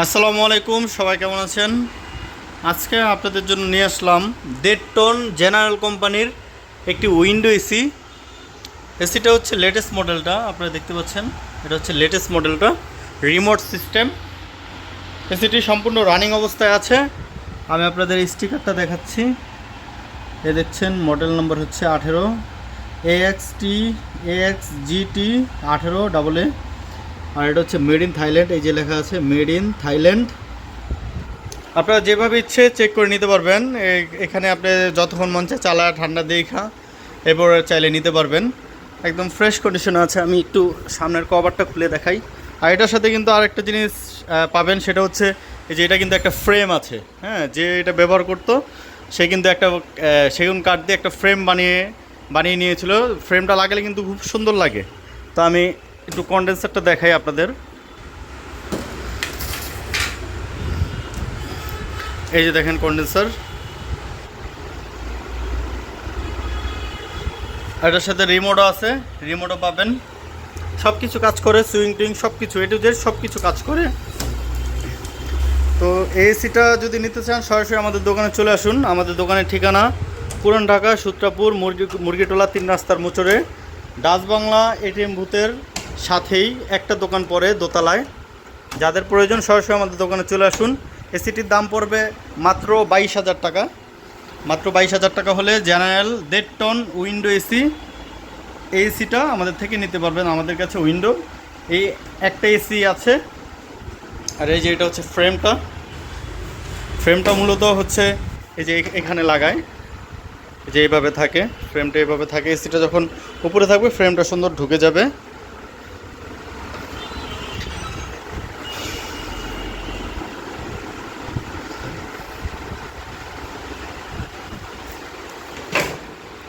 আসসালামু আলাইকুম, সবাই কেমন আছেন? আজকে আপনাদের জন্য নিয়ে আসলাম দেড় টন জেনারেল কোম্পানির একটি উইন্ডো এসি। এসিটা হচ্ছে লেটেস্ট মডেলটা, আপনারা দেখতে পাচ্ছেন। এটা হচ্ছে লেটেস্ট মডেলটা, রিমোট সিস্টেম। এসিটি সম্পূর্ণ রানিং অবস্থায় আছে। আমি আপনাদের স্টিকারটা দেখাচ্ছি। এ দেখছেন, মডেল নম্বর হচ্ছে আঠেরো A X T A x জি টি আঠেরো ডাবল এ আর এটা হচ্ছে মেড ইন থাইল্যান্ড এই যে লেখা আছে মেড ইন থাইল্যান্ড আপনারা যেভাবে ইচ্ছে চেক করে নিতে পারবেন। এখানে আপনি যতক্ষণ মন চায় চালা, ঠান্ডা দিয়ে খা, এরপর চাইলে নিতে পারবেন। একদম ফ্রেশ কন্ডিশনে আছে, আমি একটু সামনের কভারটা খুলে দেখাই। আর এটার সাথে কিন্তু আরেকটা জিনিস পাবেন, সেটা হচ্ছে এই যে এটা কিন্তু একটা ফ্রেম আছে হ্যাঁ যে এটা ব্যবহার করতো, সে কিন্তু একটা সেগুন কাঠ দিয়ে একটা ফ্রেম বানিয়ে বানিয়ে নিয়েছিল। ফ্রেমটা লাগালে কিন্তু খুব সুন্দর লাগে। তো আমি একটু কন্ডেন্সারটা দেখাই আপনাদের। এই যে দেখেন কন্ডেন্সার এটার সাথে রিমোটও আছে রিমোটও পাবেন। সব কিছু কাজ করে সুইং টুইং সব কিছু এটু জেড সব কিছু কাজ করে। তো এসিটা যদি নিতে চান, সরাসরি আমাদের দোকানে চলে আসুন। আমাদের দোকানের ঠিকানা পুরান ঢাকা, সূত্রাপুর, মুরগি মুরগিটোলা তিন রাস্তার মোচরে ডাচ বাংলা এটিএম বুথের সাথেই একটা দোকান পড়ে দোতলায়। যাদের প্রয়োজন সরাসরি আমাদের দোকানে চলে আসুন। এসিটির দাম পড়বে মাত্র বাইশ হাজার টাকা। মাত্র বাইশ হাজার টাকা হলে জেনারেল দেড় টন উইন্ডো এসি। এই এসিটা আমাদের থেকে নিতে পারবেন আমাদের কাছে উইন্ডো। এই একটা এসি আছে। আর এই যে এটা হচ্ছে ফ্রেমটা। ফ্রেমটা মূলত হচ্ছে এই যে এখানে লাগায়। যে এইভাবে থাকে, ফ্রেমটা এইভাবে থাকে। এসিটা যখন উপরে থাকবে, ফ্রেমটা সুন্দর ঢুকে যাবে।